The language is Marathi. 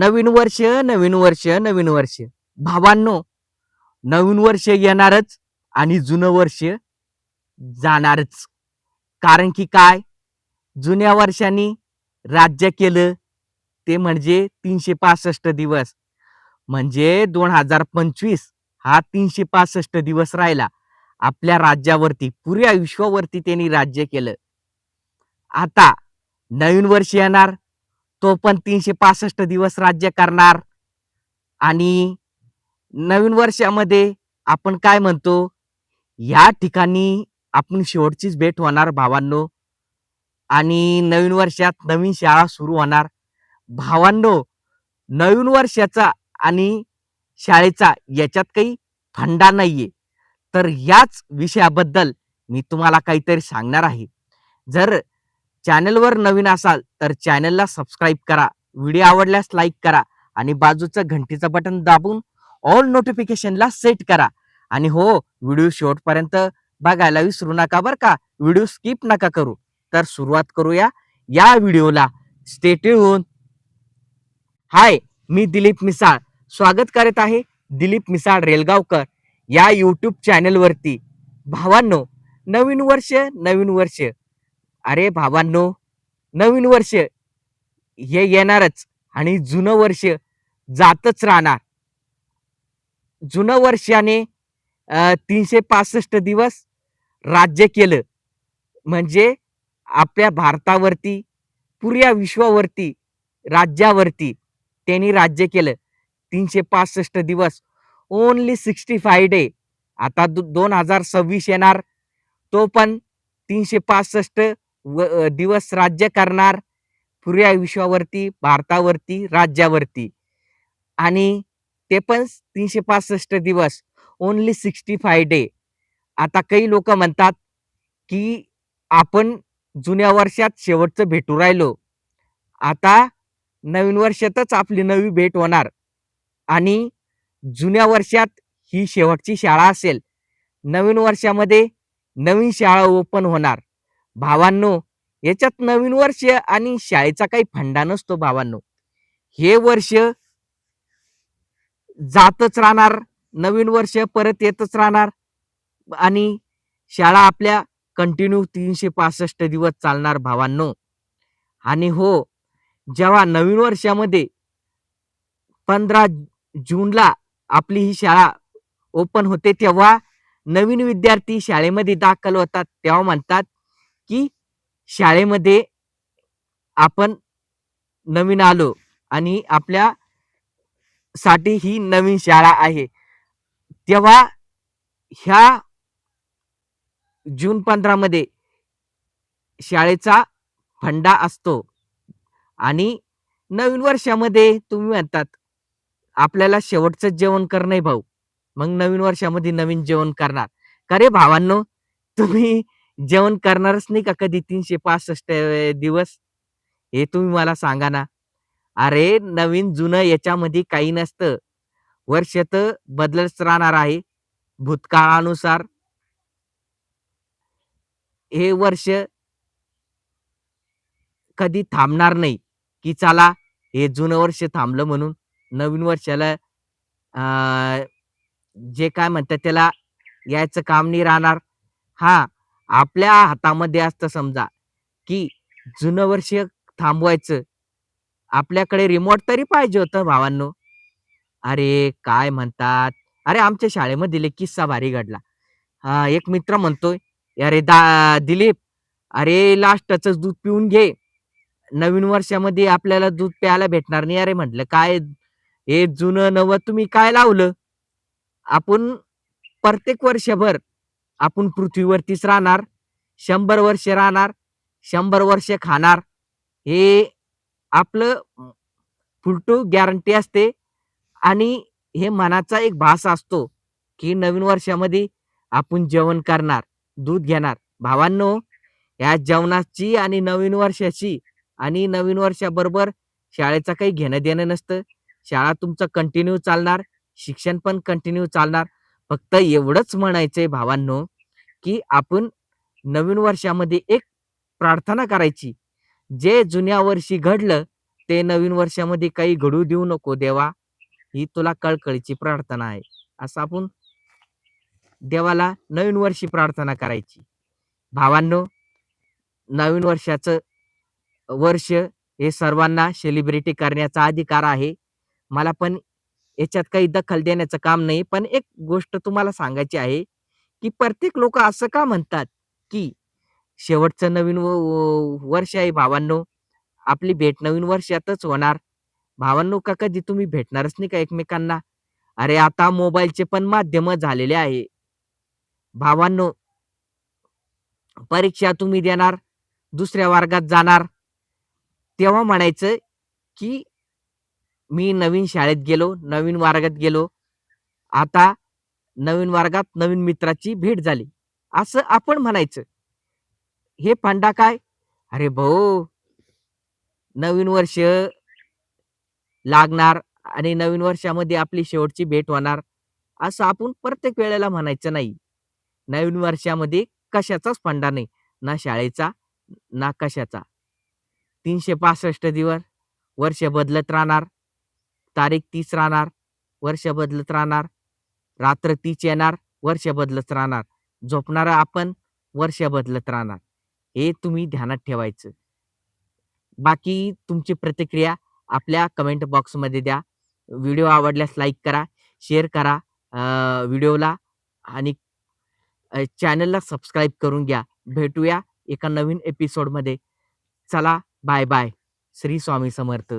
नवीन वर्ष नवीन वर्ष नवीन वर्ष. भावांनो नवीन वर्ष येणारच आणि जुनं वर्ष जाणारच. कारण की काय? जुन्या वर्षांनी राज्य केलं ते म्हणजे तीनशे पासष्ट दिवस. म्हणजे दोन हजार पंचवीस हा तीनशे पासष्ट दिवस राहिला. आपल्या राज्यावरती पुऱ्या विश्वावरती त्यांनी राज्य केलं. आता नवीन वर्ष येणार तो पण तीनशे पासष्ट दिवस राज्य करणार. आणि नवीन वर्षामध्ये आपण काय म्हणतो? या ठिकाणी आपण शेवटचीच भेट होणार भावांनो. आणि नवीन वर्षात नवीन शाळा सुरू होणार. भावांनो नवीन वर्षाचा आणि शाळेचा याच्यात काही फंडा नाहीये. तर याच विषयाबद्दल मी तुम्हाला काहीतरी सांगणार आहे. जर चॅनलवर नवीन असाल तर चॅनलला सबस्क्राईब करा व्हिडिओ आवडल्यास लाईक करा आणि बाजूचं घंटीचं बटन दाबून ऑल नोटिफिकेशनला सेट करा. आणि हो व्हिडिओ शेवटपर्यंत बघायला विसरू नका बरं का व्हिडिओ स्किप नका करू. तर सुरुवात करूया या व्हिडिओला. स्टेट होऊन हाय मी दिलीप मिसाळ. स्वागत करत आहे दिलीप मिसाळ रेलगावकर या यूट्यूब चॅनलवरती भावांनो नवीन वर्ष नवीन वर्ष. अरे भावांनो नवीन वर्ष हे येणारच आणि जुनं वर्ष जातच राहणार. जुनं वर्षाने तीनशे पासष्ट दिवस राज्य केलं. म्हणजे आपल्या भारतावरती पुऱ्या विश्वावरती राज्यावरती त्यांनी राज्य केलं. तीनशे पासष्ट दिवस. ओनली सिक्स्टी फाय डे आता दोन हजार सव्वीस येणार. तो पण तीनशे पासष्ट व दिवस राज्य करणार पुऱ्या विश्वावरती भारतावरती राज्यावरती. आणि ते पण तीनशे पासष्ट दिवस ओनली सिक्स्टी फाय डे आता काही लोक म्हणतात की आपण जुन्या वर्षात शेवटचं भेटू राहिलो. आता नवीन वर्षातच आपली नवी भेट होणार. आणि जुन्या वर्षात ही शेवटची शाळा असेल. नवीन वर्षामध्ये नवीन शाळा ओपन होणार. भावांनो याच्यात नवीन वर्ष आणि शाळेचा काही फंडा नसतो भावांनो. हे वर्ष जातच राहणार नवीन वर्ष परत येतच राहणार आणि शाळा आपल्या कंटिन्यू तीनशे पासष्ट दिवस चालणार भावांनो. आणि हो जेव्हा नवीन वर्षामध्ये पंधरा जूनला आपली ही शाळा ओपन होते तेव्हा नवीन विद्यार्थी शाळेमध्ये दाखल होतात. तेव्हा म्हणतात की शाळेमध्ये आपण नवीन आलो आणि आपल्या साठी ही नवीन शाळा आहे. तेव्हा ह्या जून पंधरा मध्ये शाळेचा फंडा असतो आणि नवीन वर्षामध्ये तुम्ही म्हणतात आपल्याला शेवटचं जेवण करणं भाऊ. मग नवीन वर्षामध्ये नवीन जेवण करणार. का रे भावांनो? तुम्ही जेवण करणारच नाही का कधी तीनशे पासष्ट दिवस? हे तुम्ही मला सांगा ना. अरे नवीन जुनं याच्यामध्ये काही नसतं. वर्ष तर बदलत राहणार आहे. भूतकाळानुसार. हे वर्ष कधी थांबणार नाही. की चला हे जुनं वर्ष थांबलं म्हणून. नवीन वर्षाला अं, जे काय म्हणतात त्याला यायचं काम नाही राहणार. हा. आपल्या हातामध्ये असतं समजा की जुनं वर्ष थांबवायचं. आपल्याकडे रिमोट तरी पाहिजे होतं भावांनो. अरे काय म्हणतात? अरे आमच्या शाळेमध्ये एक किस्सा भारी घडला. हा एक मित्र म्हणतोय अरे दा दिलीप अरे लास्टच दूध पिऊन घे. नवीन वर्षामध्ये आपल्याला दूध प्यायला भेटणार नाही. अरे म्हटलं काय हे जुनं नवं तुम्ही काय लावलं? आपण प्रत्येक वर्षभर आपण पृथ्वीवरतीच राहणार शंभर वर्ष राहणार शंभर वर्ष खाणार. हे आपलं फुलटू गॅरंटी असते आणि हे मनाचा एक भास असतो की नवीन वर्षामध्ये आपण जेवण करणार दूध घेणार. भावांनो या जेवणाची आणि नवीन वर्षाची आणि नवीन वर्षाबरोबर शाळेचं काही घेणं देणं नसतं. शाळा तुमचं कंटिन्यू चालणार शिक्षण पण कंटिन्यू चालणार. फक्त एवढंच म्हणायचंय भावांनो की आपण नवीन वर्षामध्ये एक प्रार्थना करायची. जे जुन्या वर्षी घडलं ते नवीन वर्षामध्ये काही घडू देऊ नको देवा. ही तुला कळकळीची प्रार्थना आहे. असं आपण देवाला नवीन वर्षी प्रार्थना करायची. भावांनो नवीन वर्षाचं वर्ष हे सर्वांना सेलिब्रिटी करण्याचा अधिकार आहे. मला पण याच्यात काही दखल देण्याचं काम नाही. पण एक गोष्ट तुम्हाला सांगायची आहे की प्रत्येक लोक असं का म्हणतात की शेवटचं नवीन व- व- वर्ष आहे भावांनो. आपली भेट नवीन वर्षातच होणार. भावांनो का कधी तुम्ही भेटणारच नाही का एकमेकांना? अरे आता मोबाईलचे पण माध्यम झालेले आहे. भावांनो परीक्षा तुम्ही देणार दुसऱ्या वर्गात जाणार. तेव्हा म्हणायचं की मी नवीन शाळेत गेलो नवीन वर्गात गेलो. आता नवीन वर्गात नवीन मित्राची भेट झाली. असं आपण म्हणायचं. हे फंडा काय? अरे भाऊ नवीन वर्ष लागणार आणि नवीन वर्षामध्ये आपली शेवटची भेट होणार असं आपण प्रत्येक वेळेला म्हणायचं नाही. नवीन वर्षामध्ये कशाचाच फंडा नाही ना शाळेचा ना कशाचा. तीनशे पासष्ट दिवस वर्ष बदलत राहणार. तारीख तीच राहणार वर्ष बदलत राहणार रात्र तीच येणार वर्ष बदलत राहणार. झोपणारा आपण वर्ष बदलत राहणार. हे तुम्ही ध्यानात ठेवायचं. बाकी तुमची प्रतिक्रिया आपल्या कमेंट बॉक्समध्ये द्या. व्हिडिओ आवडल्यास लाईक करा शेअर करा व्हिडिओला आणि चॅनलला सबस्क्राईब करून घ्या. भेटूया एका नवीन एपिसोडमध्ये चला बाय बाय श्री स्वामी समर्थ.